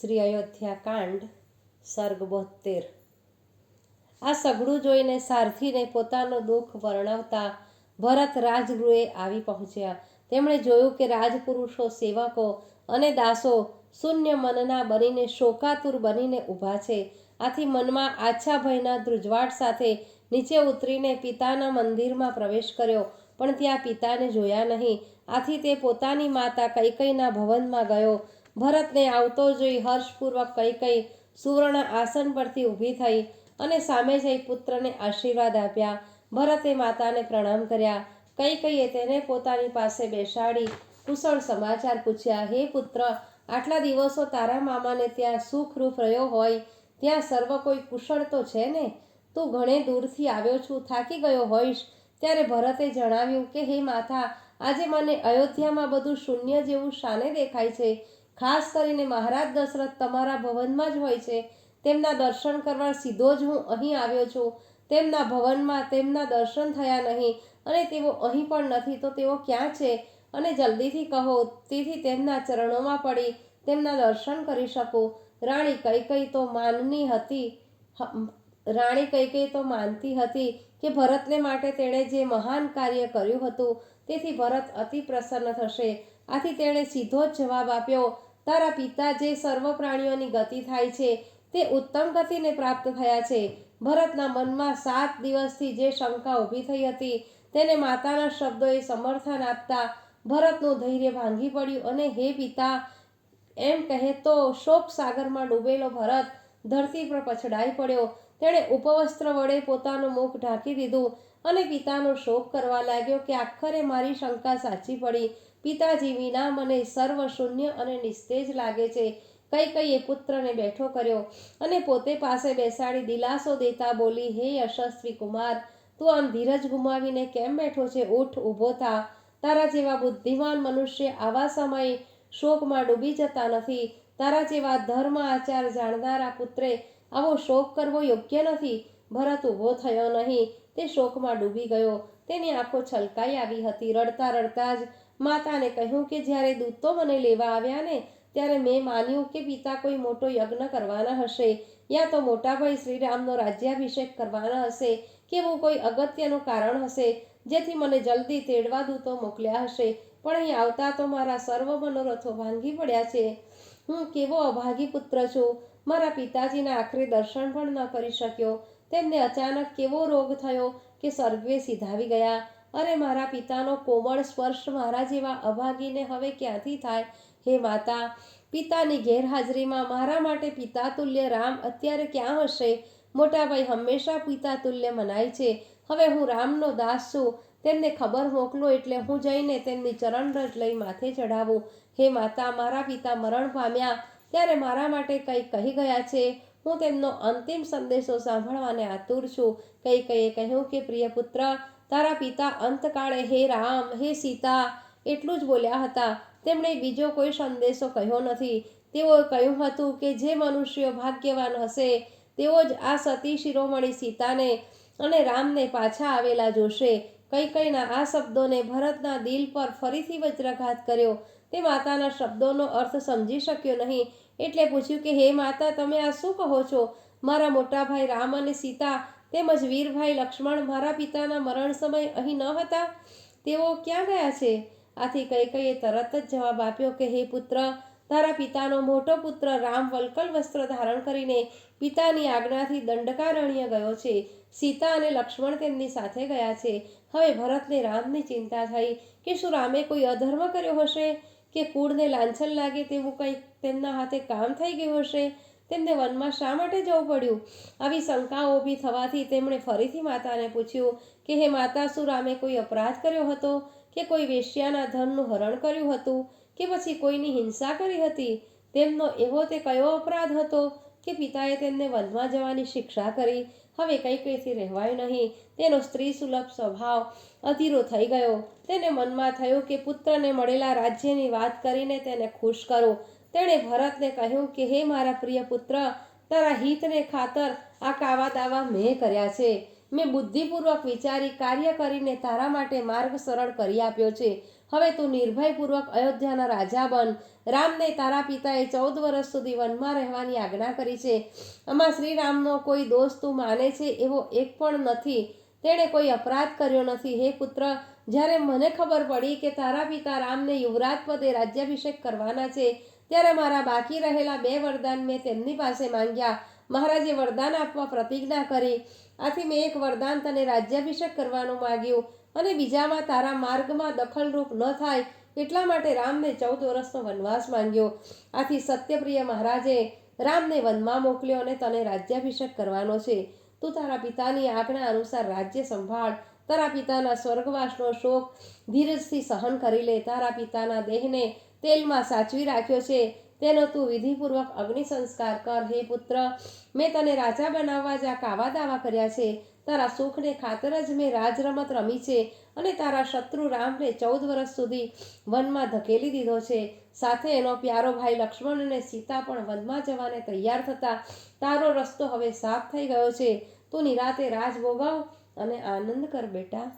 શ્રી અયોધ્યા કાંડ, સર્ગ બોતેર આ સગડું જોઈને સારથીને પોતાનો દુઃખ વર્ણવતા ભરત રાજગૃહે આવી પહોંચ્યા. તેમણે જોયું કે રાજપુરુષો સેવકો અને દાસો શૂન્ય મનના બનીને શોકાતુર બનીને ઊભા છે. આથી મનમાં આછા ભયના ધ્રુજવાટ સાથે નીચે ઉતરીને પિતાના મંદિરમાં પ્રવેશ કર્યો, પણ ત્યાં પિતાને જોયા નહીં. આથી તે પોતાની માતા કૈકઈના ભવનમાં ગયો. ભરતને આવતો જોઈ હર્ષપૂર્વક કઈ કઈ સુવર્ણ આસન પરથી ઊભી થઈ અને સામે જઈ પુત્રને આશીર્વાદ આપ્યા. ભરતે માતાને પ્રણામ કર્યા. કઈ કઈએ તેને પોતાની પાસે બેસાડી કુશળ સમાચાર પૂછ્યા, હે પુત્ર, આટલા દિવસો તારા મામાને ત્યાં સુખરૂપ રહ્યો હોય, ત્યાં સર્વ કોઈ કુશળ તો છે ને? તું ઘણે દૂરથી આવ્યો છું, થાકી ગયો હોઈશ. ત્યારે ભરતે જણાવ્યું કે, હે માતા, આજે મને અયોધ્યામાં બધું શૂન્ય જેવું શાને દેખાય છે. ખાસ કરીને મહારાજ દશરથ તમારા ભવનમાં જ હોય છે. તેમના દર્શન કરવા સીધો જ હું અહીં આવ્યો છું. તેમના ભવનમાં તેમના દર્શન થયા નહીં અને તેઓ અહીં પણ નથી, તો તેઓ ક્યાં છે? અને જલ્દીથી કહો, તેથી તેમના ચરણોમાં પડી તેમના દર્શન કરી શકું. રાણી કઈ કઈ તો માનની હતી રાણી કઈ કઈ તો માનતી હતી કે ભરતને માટે તેણે જે મહાન કાર્ય કર્યું હતું, તેથી ભરત અતિ પ્રસન્ન થશે. આથી તેણે સીધો જ જવાબ આપ્યો તારા પિતા જે સર્વ પ્રાણીઓની ગતિ થાય છે, તે ઉત્તમ ગતિને પ્રાપ્ત થયા છે. ભરતના મનમાં સાત દિવસથી જે શંકા ઊભી થઈ હતી, તેને માતાના શબ્દોએ સમર્થન આપતા ભરતનું ધૈર્ય ભાંગી પડ્યું અને હે પિતા, એમ કહે તો શોક સાગરમાં ડૂબેલો ભરત ધરતી પર પછડાઈ પડ્યો. તેણે ઉપવસ્ત્ર વડે પોતાનું મુખ ઢાંકી દીધું. અને પિતાનો શોક કરવા લાગ્યો કે આખરે મારી શંકા સાચી પડી. પિતાજી વિના મને સર્વ શૂન્ય અને નિસ્તેજ લાગે છે. કઈ કઈ એ પુત્રને બેઠો કર્યો અને પોતે પાસે બેસાડી દિલાસો દેતા બોલી, હે યશસ્વી કુમાર, તું આમ ધીરજ ગુમાવીને કેમ બેઠો છે? ઉઠ, ઊભો થા. તારા જેવા બુદ્ધિમાન મનુષ્ય આવા સમયે શોકમાં ડૂબી જતા નથી. તારા જેવા ધર્મ આચાર જાણનારા પુત્રે આવો શોક કરવો યોગ્ય નથી. ભરત ઊભો થયો નહીં. તે શોકમાં ડૂબી ગયો. તેની આંખો છલકાઈ આવી હતી. રડતા રડતા જ માતાને કહ્યું કે જ્યારે દૂતો મને લેવા આવ્યા ને, ત્યારે મેં માન્યું કે પિતા કોઈ મોટો યજ્ઞ કરવાના હશે યા તો મોટાભાઈ શ્રીરામનો રાજ્યાભિષેક કરવાના હશે કે એવું કોઈ અગત્યનું કારણ હશે? જેથી મને જલ્દી તેડવા દૂતો મોકલ્યા હશે. પણ અહીં આવતા તો મારા સર્વ મનોરથો ભાંગી પડ્યા છે. હું કેવો અભાગી પુત્ર છું. મારા પિતાજીના આખરે દર્શન પણ ન કરી શક્યો. તેમને અચાનક કેવો રોગ થયો કે સર્વે સીધાવી ગયા? અરે, મારા પિતાનો કોમળ સ્પર્શ મારા જેવા અભાગીને હવે ક્યાંથી થાય? હે માતા, પિતાની ગેરહાજરીમાં મારા માટે પિતા તુલ્ય રામ અત્યારે ક્યાં હશે? મોટાભાઈ હંમેશા પિતા તુલ્ય મનાય છે. હવે હું રામનો દાસ છું. તેમને ખબર મોકલો એટલે હું જઈને તેમની ચરણરજ લઈ માથે ચઢાવું. હે માતા, મારા પિતા મરણ પામ્યા. ત્યારે મારા માટે કંઈ કહી ગયા છે? હું તેમનો અંતિમ સંદેશો સાંભળવાને આતુર છું. કઈ કઈએ કહ્યું કે, પ્રિય પુત્ર, તારા પિતા અંતકાળે હે રામ, હે સીતા, એટલું જ બોલ્યા હતા. તેમણે બીજો કોઈ સંદેશો કહ્યો નથી. તેઓએ કહ્યું હતું કે, જે મનુષ્યો ભાગ્યવાન હશે, તેઓ જ આ સતી શિરોમણી સીતાને અને રામને પાછા આવેલા જોશે. કઈ કઈના આ શબ્દોને ભરતના દિલ પર ફરીથી વજ્રઘાત કર્યો. તે માતાના શબ્દોનો અર્થ સમજી શક્યો નહીં. એટલે પૂછ્યું કે, હે માતા, તમે આ શું કહો છો? મારા મોટા ભાઈ રામ અને સીતા તેમજ વીરભાઈ લક્ષ્મણ મારા પિતાના મરણ સમય અહીં ન હતા? તેઓ ક્યાં ગયા છે? આથી કઈ કઈએ તરત જ જવાબ આપ્યો કે, હે પુત્ર, તારા પિતાનો મોટો પુત્ર રામ વલ્કલ વસ્ત્ર ધારણ કરીને પિતાની આજ્ઞાથી દંડકારણ્ય ગયો છે. સીતા અને લક્ષ્મણ તેમની સાથે ગયા છે. હવે ભરતને રામની ચિંતા થઈ કે શું રામે કોઈ અધર્મ કર્યો હશે? કે કુળને લાંછન લાગે તેવું કંઈક તેમના હાથે કામ થઈ ગયું હશે, તેમને વનમાં શા માટે જવું પડ્યું? આવી શંકાઓ ઊભી થવાથી તેમણે ફરીથી માતાને પૂછ્યું કે, હે માતા શું રામે કોઈ અપરાધ કર્યો હતો? કે કોઈ વેશ્યાના ધનનું હરણ કર્યું હતું? કે પછી કોઈની હિંસા કરી હતી? તેમનો એવો તે કયો અપરાધ હતો કે પિતાએ તેમને વનમાં જવાની શિક્ષા કરી હવે કંઈ કંઈથી રહેવાય નહીં. તેનો સ્ત્રી સુલભ સ્વભાવ અધીરો થઈ ગયો. તેને મનમાં થયું કે પુત્રને મળેલા રાજ્યની વાત કરીને તેને ખુશ કરો. તેણે ભરતને કહ્યું કે, હે મારા પ્રિય પુત્ર, તારા હિતને ખાતર આ કાવા દાવા મેં કર્યા છે. મેં બુદ્ધિપૂર્વક વિચારી કાર્ય કરીને તારા માટે માર્ગ સરળ કરી આપ્યો છે. હવે તું નિર્ભયપૂર્વક અયોધ્યાના રાજા બન. રામને તારા પિતાએ ચૌદ વર્ષ સુધી વનમાં રહેવાની આજ્ઞા કરી છે. આમાં શ્રીરામનો કોઈ દોષ તું માને છે એવો એક પણ નથી. તેણે કોઈ અપરાધ કર્યો નથી. હે પુત્ર, જ્યારે મને ખબર પડી કે તારા પિતા રામને યુવરાજ પદે રાજ્યાભિષેક કરવાના છે, ત્યારે મારા બાકી રહેલા બે વરદાન મેં તેમની પાસે માંગ્યા. મહારાજે વરદાન આપવા પ્રતિજ્ઞા કરી. આથી મેં એક વરદાન તને રાજ્યાભિષેક કરવાનું માગ્યું. અને બીજામાં તારા માર્ગમાં દખલરૂપ ન થાય એટલા માટે રામને ચૌદ વર્ષનો વનવાસ માંગ્યો. આથી સત્યપ્રિય મહારાજે રામને વનમાં મોકલ્યો અને તને રાજ્યાભિષેક કરવાનો છે. તું તારા પિતાની આજ્ઞા અનુસાર રાજ્ય સંભાળ. તારા પિતાના સ્વર્ગવાસનો શોક ધીરજથી સહન કરી લે. તારા પિતાના દેહને તેલમાં સાચવી રાખ્યો છે. તેનો તું વિધિપૂર્વક અગ્નિ સંસ્કાર કર, હે પુત્ર. મેં તને રાજા બનાવવા જ આ કાવા દાવા કર્યા છે, તારા સુખને ખાતર જ મેં રાજરમત રમી છે અને તારા શત્રુ રામને ચૌદ વર્ષ સુધી વનમાં ધકેલી દીધો છે. સાથે એનો પ્યારો ભાઈ લક્ષ્મણ અને સીતા પણ વનમાં જવાને તૈયાર થતા તારો રસ્તો હવે સાફ થઈ ગયો છે. તું નિરાતે રાજ ભોગવ અને આનંદ કર બેટા.